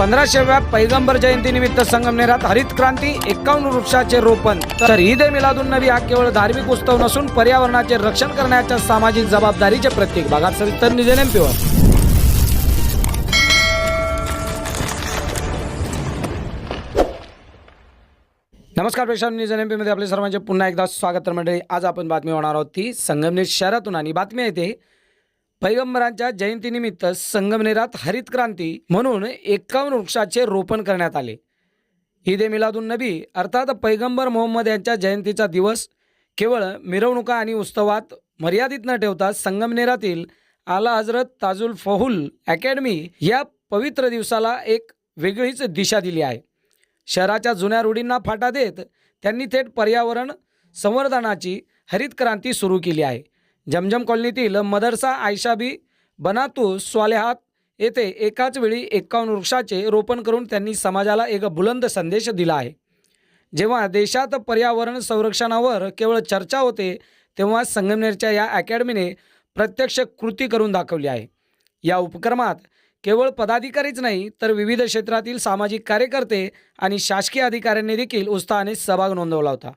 पंधराशेव्या पैगंबर जयंतीनिमित्त संगमनेरात हरित क्रांती एकावन्न वृक्षाचे रोपण. तर ईद ए मिलादुन नबी हा केवळ धार्मिक उत्सव नसून पर्यावरणाचे रक्षण करण्याच्या सामाजिक जबाबदारीचे प्रत्येक भागात सविस्तर निजन एमपीवर नमस्कार प्रेक्षक न्यूज एममध्ये आपले सर्वांचे पुन्हा एकदा स्वागत तर मंडळी आज आपण बातमी होणार आहोत ती संगमनेर शहरातून आणि बातमी येते पैगंबरांच्या जयंतीनिमित्त संगमनेरात हरित क्रांती म्हणून एकावन्न वृक्षाचे रोपण करण्यात आले. ईद ए मिलादुन नबी अर्थात पैगंबर मोहम्मद यांच्या जयंतीचा दिवस केवळ मिरवणुका आणि उत्सवात मर्यादित न ठेवता संगमनेरातील आला हजरत ताजुल फहुल अकॅडमी या पवित्र दिवसाला एक वेगळीच दिशा दिली आहे. शहराच्या जुन्या रूढींना फाटा देत त्यांनी थेट पर्यावरण संवर्धनाची हरित क्रांती सुरू केली आहे. जमजम कॉलनीतील मदरसा आयशाबी बनातू स्वालेहात येथे एकाच वेळी एकावन्न वृक्षाचे रोपण करून त्यांनी समाजाला एक बुलंद संदेश दिला आहे. जेव्हा देशात पर्यावरण संरक्षणावर केवळ चर्चा होते तेव्हा संगमनेरच्या या अकॅडमीने प्रत्यक्ष कृती करून दाखवली आहे. या उपक्रमात केवळ पदाधिकारीच नाही तर विविध क्षेत्रातील सामाजिक कार्यकर्ते आणि शासकीय अधिकाऱ्यांनी देखील उत्साहाने सहभाग नोंदवला होता.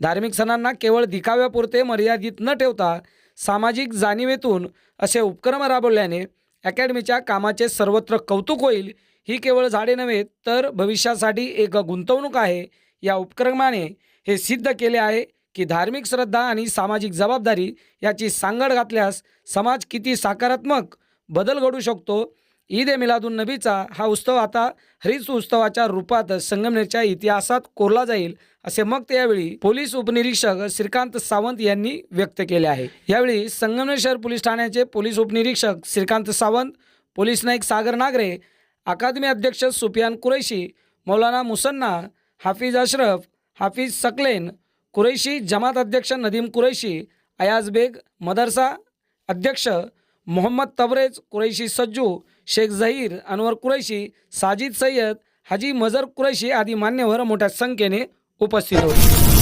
धार्मिक सणांना केवळ दिखाव्यापुरते मर्यादित न ठेवता सामाजिक जाणीवेतून असे उपक्रम राबवल्याने अकॅडमीच्या कामाचे सर्वत्र कौतुक होईल ही केवळ झाडे नव्हे तर भविष्यासाठी एक गुंतवणूक आहे. या उपक्रमाने हे सिद्ध केले आहे की धार्मिक श्रद्धा आणि सामाजिक जबाबदारी याची सांगड घातल्यास समाज किती सकारात्मक बदल घडू शकतो ईद ए मिलादुन नबीचा हा उत्सव आता हरित उत्सवाच्या रूपात संगमनेरच्या इतिहासात कोरला जाईल असे मत यावेळी पोलीस उपनिरीक्षक श्रीकांत सावंत यांनी व्यक्त केले आहे. यावेळी संगमनेर शहर पोलीस ठाण्याचे पोलीस उपनिरीक्षक श्रीकांत सावंत पोलीस नाईक सागर नागरे अकादमी अध्यक्ष सुफियान कुरैशी मौलाना मुसन्ना हाफिज अशरफ हाफिज सकलेन कुरैशी जमात अध्यक्ष नदीम कुरैशी अयाज बेग मदरसा अध्यक्ष मोहम्मद तबरेज कुरैशी सज्जू शेख झहीर अनवर कुरैशी साजिद सय्यद हाजी मजर कुरैशी आदी मान्यवर मोठ्या संख्येने उपस्थित होते.